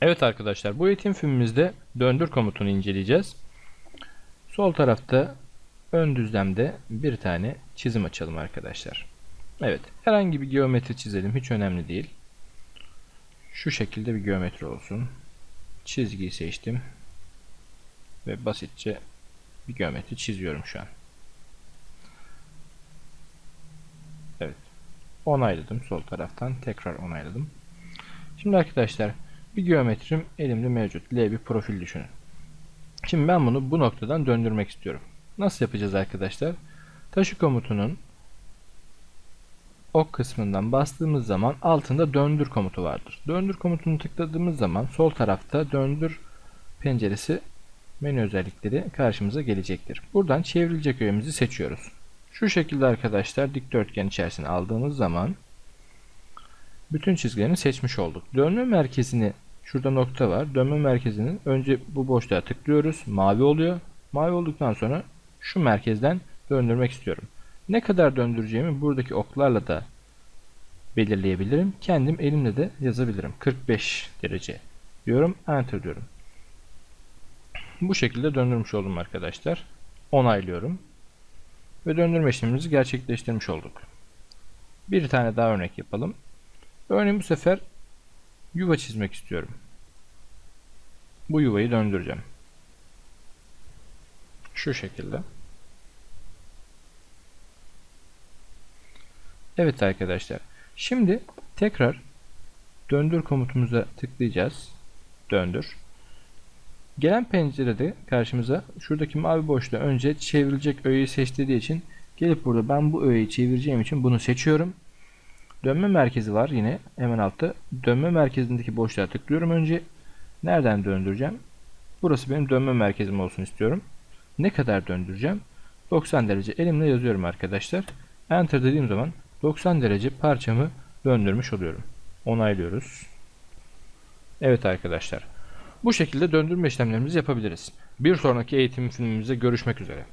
Evet arkadaşlar bu eğitim filmimizde döndür komutunu inceleyeceğiz. Sol tarafta ön düzlemde bir tane çizim açalım arkadaşlar. Evet herhangi bir geometri çizelim hiç önemli değil. Şu şekilde bir geometri olsun. Çizgiyi seçtim. Ve basitçe bir geometri çiziyorum şu an. Evet. Onayladım sol taraftan. Tekrar onayladım. Şimdi arkadaşlar bir geometrim elimde mevcut. L bir profil düşünün. Şimdi ben bunu bu noktadan döndürmek istiyorum. Nasıl yapacağız arkadaşlar? Taşı komutunun ok kısmından bastığımız zaman altında döndür komutu vardır. Döndür komutunu tıkladığımız zaman sol tarafta döndür penceresi menü özellikleri karşımıza gelecektir. Buradan çevrilecek öğemizi seçiyoruz. Şu şekilde arkadaşlar dikdörtgen içerisine aldığımız zaman bütün çizgilerini seçmiş olduk. Dönme merkezini şurada nokta var. Dönme merkezinin önce bu boşluğa tıklıyoruz. Mavi oluyor. Mavi olduktan sonra şu merkezden döndürmek istiyorum. Ne kadar döndüreceğimi buradaki oklarla da belirleyebilirim. Kendim elimle de yazabilirim. 45 derece diyorum. Enter diyorum. Bu şekilde döndürmüş oldum arkadaşlar. Onaylıyorum. Ve döndürme işlemimizi gerçekleştirmiş olduk. Bir tane daha örnek yapalım. Örneğin bu sefer yuva çizmek istiyorum. Bu yuvayı döndüreceğim. Şu şekilde. Evet arkadaşlar. Şimdi tekrar döndür komutumuza tıklayacağız. Döndür. Gelen pencerede karşımıza şuradaki mavi boşluğa önce çevrilecek öğeyi seçtiği için gelip burada ben bu öğeyi çevireceğim için bunu seçiyorum. Dönme merkezi var yine hemen altta. Dönme merkezindeki boşluğa tıklıyorum önce. Nereden döndüreceğim? Burası benim dönme merkezim olsun istiyorum. Ne kadar döndüreceğim? 90 derece elimle yazıyorum arkadaşlar. Enter dediğim zaman 90 derece parçamı döndürmüş oluyorum. Onaylıyoruz. Evet arkadaşlar. Bu şekilde döndürme işlemlerimizi yapabiliriz. Bir sonraki eğitim filmimizde görüşmek üzere.